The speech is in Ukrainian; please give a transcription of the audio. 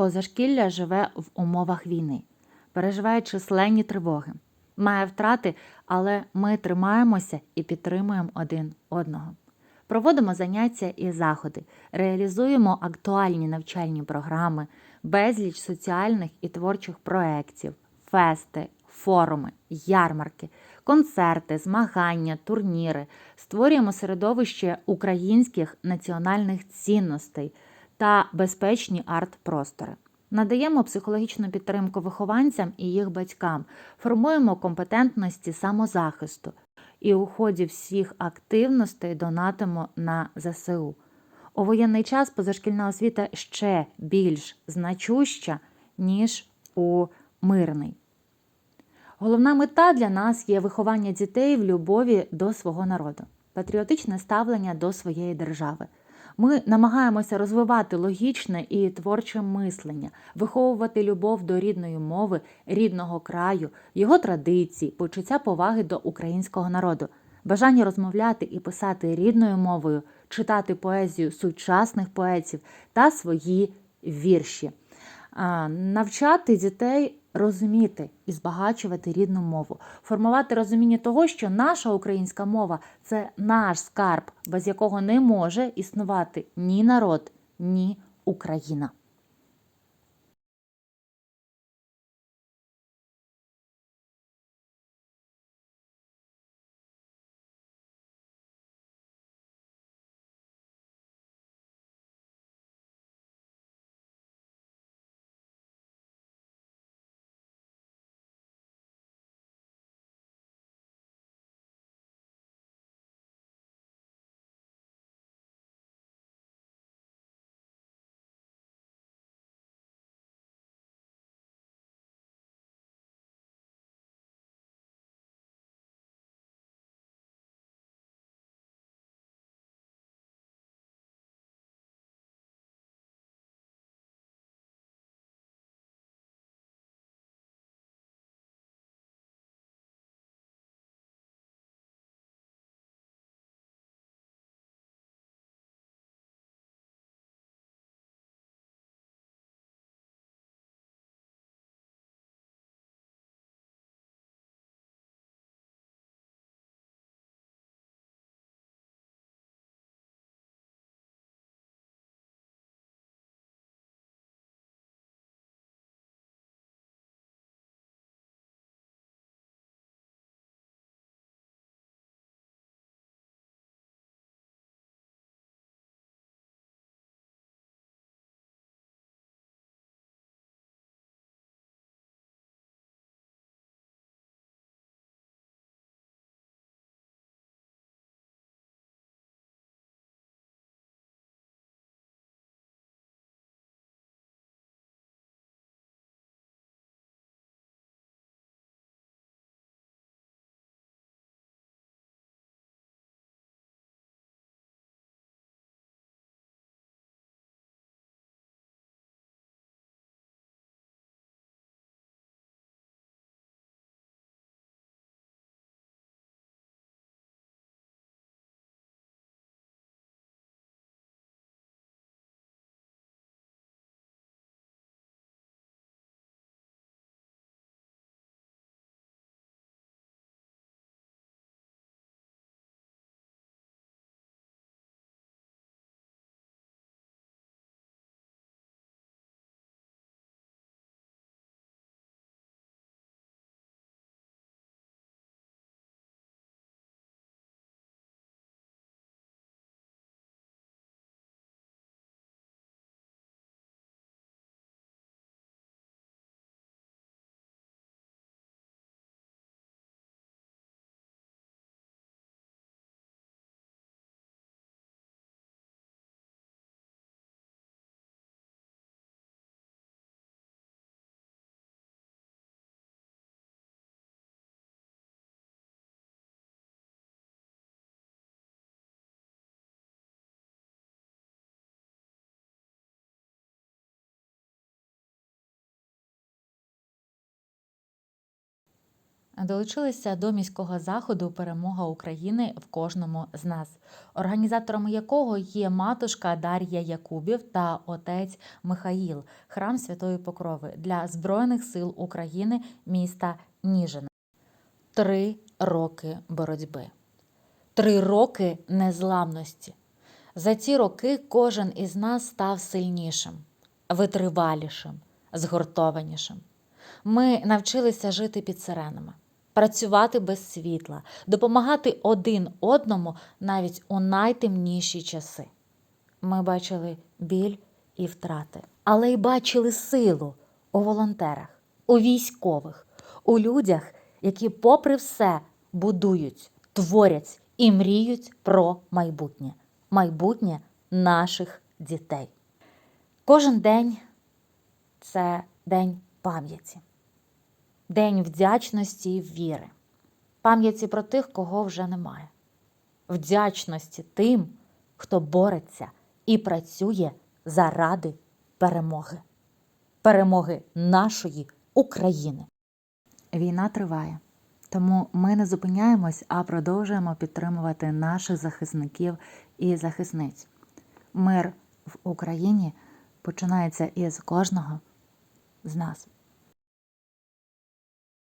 позашкілля живе в умовах війни, переживає численні тривоги, має втрати, але ми тримаємося і підтримуємо один одного. Проводимо заняття і заходи, реалізуємо актуальні навчальні програми, безліч соціальних і творчих проєктів, фести, форуми, ярмарки, концерти, змагання, турніри. Створюємо середовище українських національних цінностей та безпечні арт-простори. Надаємо психологічну підтримку вихованцям і їх батькам, формуємо компетентності самозахисту і у ході всіх активностей донатимо на ЗСУ. У воєнний час позашкільна освіта ще більш значуща, ніж у мирний. Головна мета для нас є виховання дітей в любові до свого народу, патріотичне ставлення до своєї держави. Ми намагаємося розвивати логічне і творче мислення, виховувати любов до рідної мови, рідного краю, його традицій, почуття поваги до українського народу, бажання розмовляти і писати рідною мовою, читати поезію сучасних поетів та свої вірші, навчати дітей розуміти і збагачувати рідну мову, формувати розуміння того, що наша українська мова це наш скарб, без якого не може існувати ні народ, ні Україна. Долучилися до міського заходу Перемога України в кожному з нас, організаторами якого є матушка Дар'я Якубів та отець Михаїл, храм Святої Покрови для Збройних сил України міста Ніжин. Три роки боротьби, три роки незламності. За ці роки кожен із нас став сильнішим, витривалішим, згуртованішим. Ми навчилися жити під сиренами, працювати без світла, допомагати один одному навіть у найтемніші часи. Ми бачили біль і втрати, але й бачили силу у волонтерах, у військових, у людях, які, попри все, будують, творять і мріють про майбутнє, майбутнє наших дітей. Кожен день це день пам'яті, день вдячності і віри, пам'яті про тих, кого вже немає, вдячності тим, хто бореться і працює заради перемоги, перемоги нашої України. Війна триває, тому ми не зупиняємось, а продовжуємо підтримувати наших захисників і захисниць. Мир в Україні починається із кожного з нас.